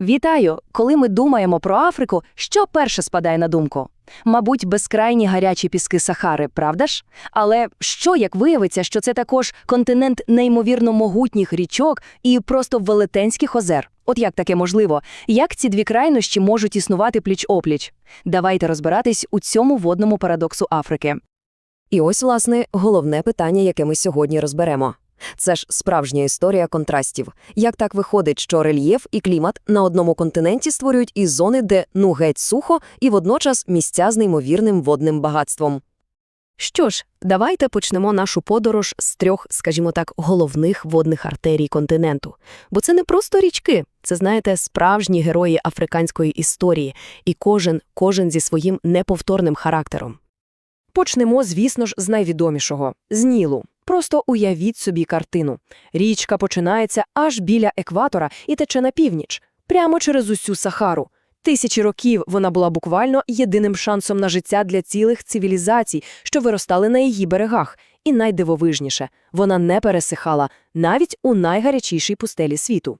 Вітаю! Коли ми думаємо про Африку, що перше спадає на думку? Мабуть, безкрайні гарячі піски Сахари, правда ж? Але що, як виявиться, що це також континент неймовірно могутніх річок і просто велетенських озер? От як таке можливо? Як ці дві крайнощі можуть існувати пліч-опліч? Давайте розбиратись у цьому водному парадоксу Африки. І ось, власне, головне питання, яке ми сьогодні розберемо. Це ж справжня історія контрастів. Як так виходить, що рельєф і клімат на одному континенті створюють і зони, де ну геть сухо, і водночас місця з неймовірним водним багатством? Що ж, давайте почнемо нашу подорож з трьох, скажімо так, головних водних артерій континенту. Бо це не просто річки, це, знаєте, справжні герої африканської історії, і кожен, кожен зі своїм неповторним характером. Почнемо, звісно ж, з найвідомішого – з Нілу. Просто уявіть собі картину. Річка починається аж біля екватора і тече на північ, прямо через усю Сахару. Тисячі років вона була буквально єдиним шансом на життя для цілих цивілізацій, що виростали на її берегах. І найдивовижніше – вона не пересихала навіть у найгарячішій пустелі світу.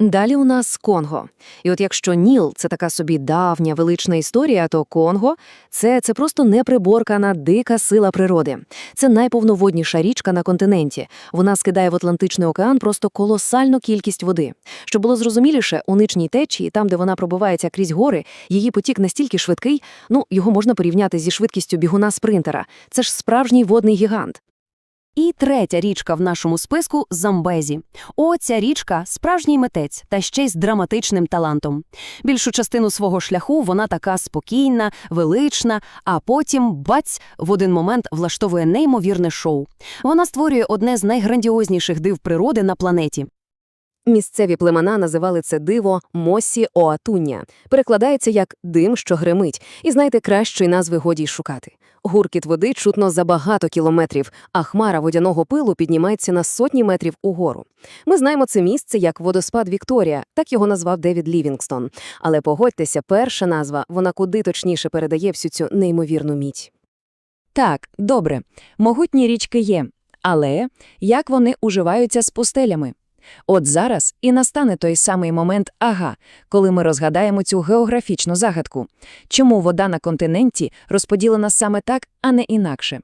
Далі у нас Конго. І от якщо Ніл – це така собі давня велична історія, то Конго – це, це просто неприборкана дика сила природи. Це найповноводніша річка на континенті. Вона скидає в Атлантичний океан просто колосальну кількість води. Щоб було зрозуміліше, у ничній течії, там, де вона пробивається крізь гори, її потік настільки швидкий, ну, його можна порівняти зі швидкістю бігуна-спринтера. Це ж справжній водний гігант. І третя річка в нашому списку – Замбезі. О, ця річка – справжній митець, та ще й з драматичним талантом. Більшу частину свого шляху вона така спокійна, велична, а потім, бац, в один момент влаштовує неймовірне шоу. Вона створює одне з найграндіозніших див природи на планеті. Місцеві племена називали це диво Мосі Оатуння. Перекладається як «дим, що гримить», і знаєте, кращої назви годі й шукати. Гуркіт води чутно за багато кілометрів, а хмара водяного пилу піднімається на сотні метрів угору. Ми знаємо це місце як водоспад Вікторія, так його назвав Девід Лівінгстон. Але погодьтеся, перша назва, вона куди точніше передає всю цю неймовірну мідь. Так, добре, могутні річки є, але як вони уживаються з пустелями? От зараз і настане той самий момент ага, коли ми розгадаємо цю географічну загадку. Чому вода на континенті розподілена саме так, а не інакше?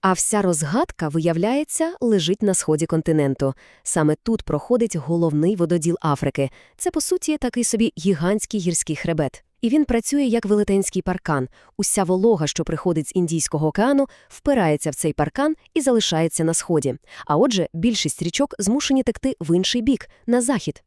А вся розгадка, виявляється, лежить на сході континенту. Саме тут проходить головний вододіл Африки. Це, по суті, такий собі гігантський гірський хребет. І він працює як велетенський паркан. Уся волога, що приходить з Індійського океану, впирається в цей паркан і залишається на сході. А отже, більшість річок змушені текти в інший бік, на захід.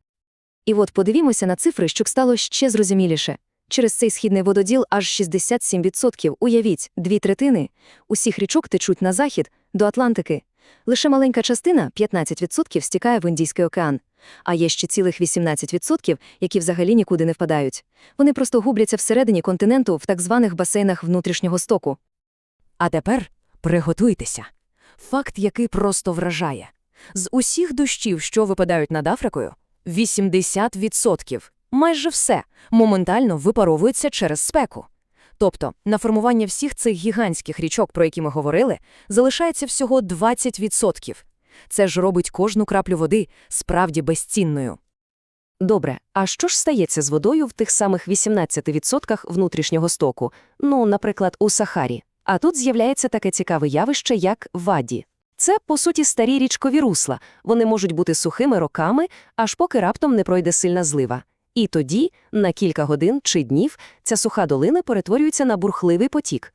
І от подивімося на цифри, щоб стало ще зрозуміліше. Через цей східний вододіл аж 67%, уявіть, дві третини усіх річок течуть на захід, до Атлантики. Лише маленька частина, 15%, стікає в Індійський океан. А є ще цілих 18%, які взагалі нікуди не впадають. Вони просто губляться всередині континенту в так званих басейнах внутрішнього стоку. А тепер приготуйтеся. Факт, який просто вражає. З усіх дощів, що випадають над Африкою, 80%, майже все, моментально випаровується через спеку. Тобто, на формування всіх цих гігантських річок, про які ми говорили, залишається всього 20%. Це ж робить кожну краплю води справді безцінною. Добре, а що ж стається з водою в тих самих 18% внутрішнього стоку, ну, наприклад, у Сахарі? А тут з'являється таке цікаве явище, як ваді. Це, по суті, старі річкові русла. Вони можуть бути сухими роками, аж поки раптом не пройде сильна злива. І тоді, на кілька годин чи днів, ця суха долина перетворюється на бурхливий потік.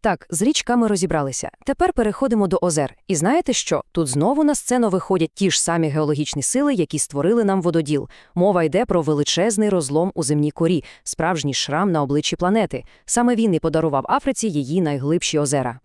Так, з річками розібралися. Тепер переходимо до озер. І знаєте що? Тут знову на сцену виходять ті ж самі геологічні сили, які створили нам вододіл. Мова йде про величезний розлом у земній корі, справжній шрам на обличчі планети. Саме він і подарував Африці її найглибші озера.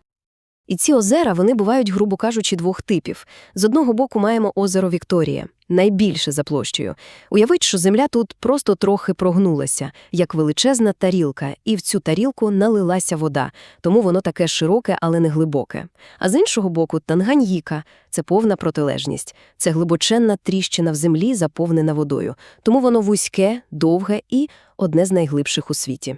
І ці озера, вони бувають, грубо кажучи, двох типів. З одного боку маємо озеро Вікторія, найбільше за площею. Уявіть, що земля тут просто трохи прогнулася, як величезна тарілка, і в цю тарілку налилася вода, тому воно таке широке, але не глибоке. А з іншого боку Танганьїка – це повна протилежність. Це глибоченна тріщина в землі, заповнена водою. Тому воно вузьке, довге і одне з найглибших у світі.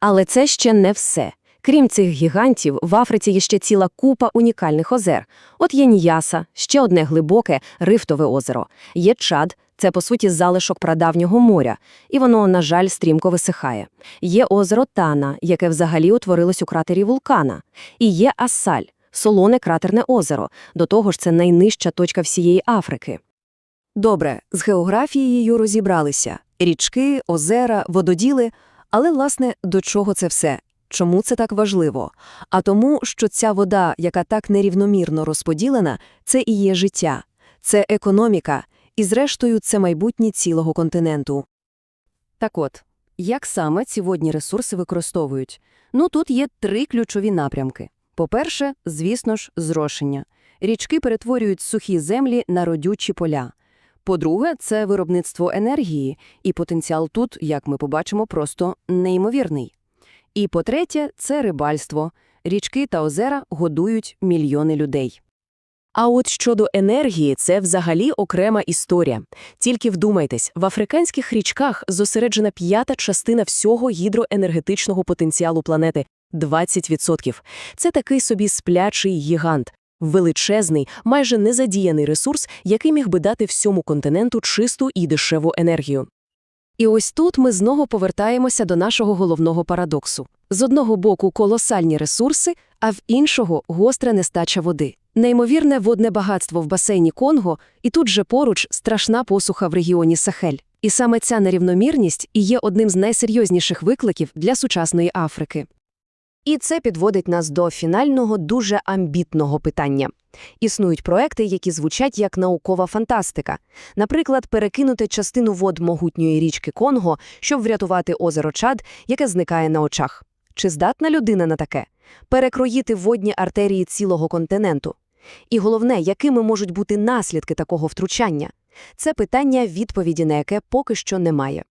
Але це ще не все. Крім цих гігантів, в Африці є ще ціла купа унікальних озер. От є Ніяса, ще одне глибоке рифтове озеро. Є Чад, Це, по суті, залишок прадавнього моря, і воно, на жаль, стрімко висихає. Є озеро Тана, яке взагалі утворилось у кратері вулкана. І є Ассаль – солоне кратерне озеро. До того ж, це найнижча точка всієї Африки. Добре, з географією розібралися. Річки, озера, вододіли. Але, власне, до чого це все? Чому це так важливо? А тому, що ця вода, яка так нерівномірно розподілена, це і є життя, це економіка, і, зрештою, це майбутнє цілого континенту. Так от, як саме ці водні ресурси використовують? Ну, тут є три ключові напрямки. По-перше, звісно ж, зрошення. Річки перетворюють сухі землі на родючі поля. По-друге, це виробництво енергії, і потенціал тут, як ми побачимо, просто неймовірний. І по-третє, це рибальство. Річки та озера годують мільйони людей. А от щодо енергії, це взагалі окрема історія. Тільки вдумайтесь, в африканських річках зосереджена п'ята частина всього гідроенергетичного потенціалу планети – 20%. Це такий собі сплячий гігант. Величезний, майже незадіяний ресурс, який міг би дати всьому континенту чисту і дешеву енергію. І ось тут ми знову повертаємося до нашого головного парадоксу. З одного боку колосальні ресурси, а в іншого – гостра нестача води. Неймовірне водне багатство в басейні Конго, і тут же поруч страшна посуха в регіоні Сахель. І саме ця нерівномірність і є одним з найсерйозніших викликів для сучасної Африки. І це підводить нас до фінального, дуже амбітного питання. Існують проекти, які звучать як наукова фантастика. Наприклад, перекинути частину вод могутньої річки Конго, щоб врятувати озеро Чад, яке зникає на очах. Чи здатна людина на таке? Перекроїти водні артерії цілого континенту? І головне, якими можуть бути наслідки такого втручання? Це питання, відповіді на яке поки що немає.